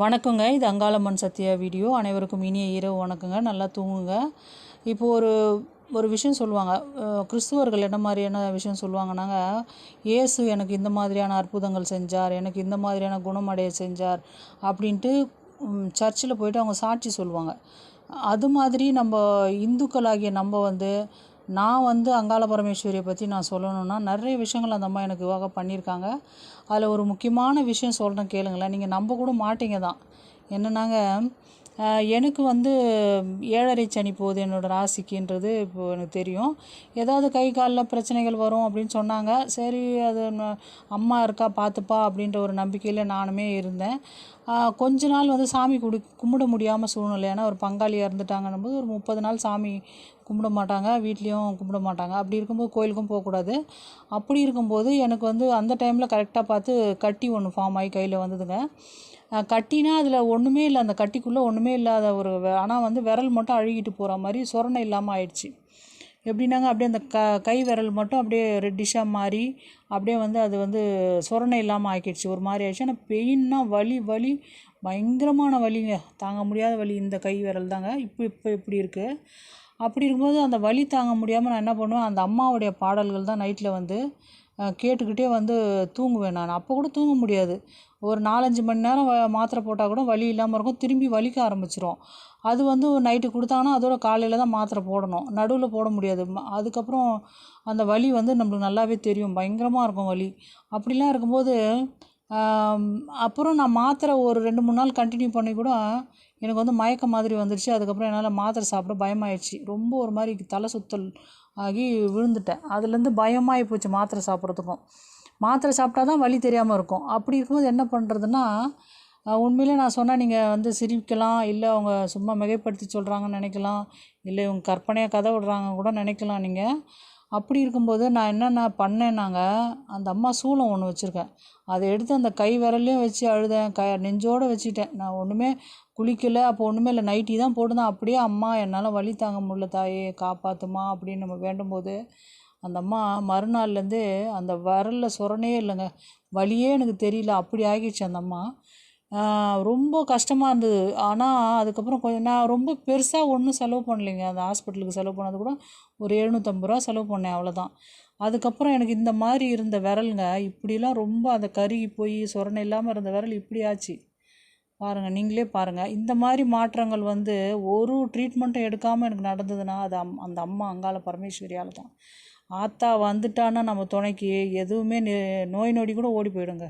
வணக்கங்க. இது அங்காளம்மன் சத்யா வீடியோ. அனைவருக்கும் இனிய இரவு வணக்கங்க. நல்லா தூங்குங்க. இப்போ ஒரு ஒரு விஷயம் சொல்லுவாங்க. கிறிஸ்துவர்கள் என்ன மாதிரியான விஷயம் சொல்லுவாங்கன்னாங்க இயேசு எனக்கு இந்த மாதிரியான அற்புதங்கள் செஞ்சார். எனக்கு இந்த மாதிரியான குணமடைய செஞ்சார். அப்படின்ட்டு சர்ச்சில் போயிட்டு அவங்க சாட்சி சொல்லுவாங்க. அது மாதிரி நம்ம இந்துக்களாகிய நம்ம வந்து நான் வந்து அங்காள பரமேஸ்வரியை பற்றி நான் சொல்லணும்னா நிறைய விஷயங்கள் அந்த அம்மா எனக்கு யோகா பண்ணியிருக்காங்க. அதில் ஒரு முக்கியமான விஷயம் சொல்கிறேன் கேளுங்களேன். நீங்கள் நம்ப கூட மாட்டீங்க தான். என்னென்னாங்க எனக்கு வந்து ஏழரை சனி போகுது என்னோடய ராசிக்குன்றது இப்போ எனக்கு தெரியும். ஏதாவது கை காலில் பிரச்சனைகள் வரும் அப்படின்னு சொன்னாங்க. சரி அது அம்மா இருக்கா பார்த்துப்பா அப்படின்ற ஒரு நம்பிக்கையில் நானுமே இருந்தேன். கொஞ்ச நாள் வந்து சாமி குடி கும்பிட முடியாமல் சூழ்நிலை. ஏன்னா ஒரு பங்காளியாக இருந்துட்டாங்கன்னும் போது ஒரு முப்பது நாள் சாமி கும்பிட மாட்டாங்க. வீட்லேயும் கும்பிட மாட்டாங்க. அப்படி இருக்கும்போது கோயிலுக்கும் போகக்கூடாது அப்படி இருக்கும்போது எனக்கு வந்து அந்த டைமில் கரெக்டாக பார்த்து கட்டி ஒன்று ஃபார்ம் ஆகி கையில் வந்ததுங்க. கட்டினா அதில் ஒன்றுமே இல்லை. அந்த கட்டிக்குள்ளே ஒன்றுமே இல்லாத ஒரு ஆனால் வந்து விரல் மட்டும் அழுகிட்டு போகிற மாதிரி சொரணை இல்லாமல் ஆயிடுச்சு. எப்படின்னாங்க அப்படியே அந்த க கை விரல் மட்டும் அப்படியே ரெட்டிஷாக மாறி அப்படியே வந்து அது வந்து சொரணை இல்லாமல் ஆக்கிடுச்சு. ஒரு மாதிரி ஆயிடுச்சு. ஆனால் பெயின்னா வலி வலி பயங்கரமான வலிங்க. தாங்க முடியாத வலி இந்த கை விரல் தாங்க. இப்போ இப்போ இப்படி இருக்குது அப்படி இருக்கும்போது அந்த வலி தாங்க முடியாமல் நான் என்ன பண்ணுவேன் அந்த அம்மாவுடைய பாடல்கள் தான் நைட்டில் வந்து கேட்டுக்கிட்டே வந்து தூங்குவேன் நான். அப்போ கூட தூங்க முடியாது. ஒரு நாலஞ்சு மணி நேரம் மாத்திரை போட்டால் கூட வலி இல்லாமல் இருக்கும். திரும்பி வலிக்க ஆரம்பிச்சிரும். அது வந்து நைட்டு கொடுத்தாங்கன்னா அதோட காலையில் தான் மாத்திரை போடணும். நடுவில் போட முடியாது. அதுக்கப்புறம் அந்த வலி வந்து நம்மளுக்கு நல்லாவே தெரியும். பயங்கரமாக இருக்கும் வலி. அப்படிலாம் இருக்கும்போது அப்புறம் நான் மாத்திரை ஒரு ரெண்டு மூணு நாள் கண்டினியூ பண்ணி கூட எனக்கு வந்து மயக்கம் மாதிரி வந்துடுச்சு அதுக்கப்புறம் என்னால் மாத்திரை சாப்பிட பயமாயிடுச்சு. ரொம்ப ஒரு மாதிரி தலை சுத்தல் ஆகி விழுந்துட்டேன். அதுலேருந்து பயமாகி போச்சு மாத்திரை சாப்பிட்றதுக்கும். மாத்திரை சாப்பிட்டா தான் வலி தெரியாமல் இருக்கும். அப்படி இருக்கும்போது என்ன பண்ணுறதுன்னா உண்மையிலே நான் சொன்னால் நீங்கள் வந்து சிரிக்கலாம் இல்லை அவங்க சும்மா மிகைப்படுத்தி சொல்கிறாங்கன்னு நினைக்கலாம் இல்லை இவங்க கற்பனையாக கதை விடுறாங்க கூட நினைக்கலாம் நீங்கள் அப்படி இருக்கும்போது நான் என்னென்ன பண்ணேன்னாங்க அந்த அம்மா சூளம் ஒன்று வச்சுருக்கேன். அதை எடுத்து அந்த கை விரல்லையும் வச்சு அழுதேன் க நெஞ்சோடு வச்சுட்டேன். நான் ஒன்றுமே குளிக்கலை அப்போ ஒன்றுமே இல்லை நைட்டி தான் போட்டுதான் அப்படியே அம்மா என்னால் வலி தாங்க முடியல தாயே காப்பாற்றுமா அப்படின்னு நம்ம வேண்டும்போது அந்த அம்மா மறுநாள்லேருந்து அந்த விரலில் சொரனே இல்லைங்க. வலியே எனக்கு தெரியல அப்படி ஆகிடுச்சு அந்த அம்மா. ரொம்ப கஷ்டமாக இருந்தது. ஆனால் அதுக்கப்புறம் கொஞ்சம் நான் ரொம்ப பெருசாக ஒன்றும் செலவு பண்ணலைங்க. அந்த ஹாஸ்பிட்டலுக்கு செலவு பண்ணது கூட ஒரு எழுநூற்றம்பது ரூபா செலவு பண்ணேன் அவ்வளோதான் அதுக்கப்புறம் எனக்கு இந்த மாதிரி இருந்த விரலுங்க இப்படிலாம் ரொம்ப அந்த கருகி போய் சொரணை இல்லாமல் இருந்த விரல் இப்படி ஆச்சு. பாருங்கள் நீங்களே பாருங்கள் இந்த மாதிரி மாற்றங்கள் வந்து ஒரு ட்ரீட்மெண்ட்டும் எடுக்காமல் எனக்கு நடந்ததுன்னா அது அம் அந்த அம்மா அங்காள பரமேஸ்வரியால் தான். ஆத்தா வந்துட்டான்னா நம்ம துணைக்கு எதுவுமே நோய் நொடி கூட ஓடி போயிடுங்க.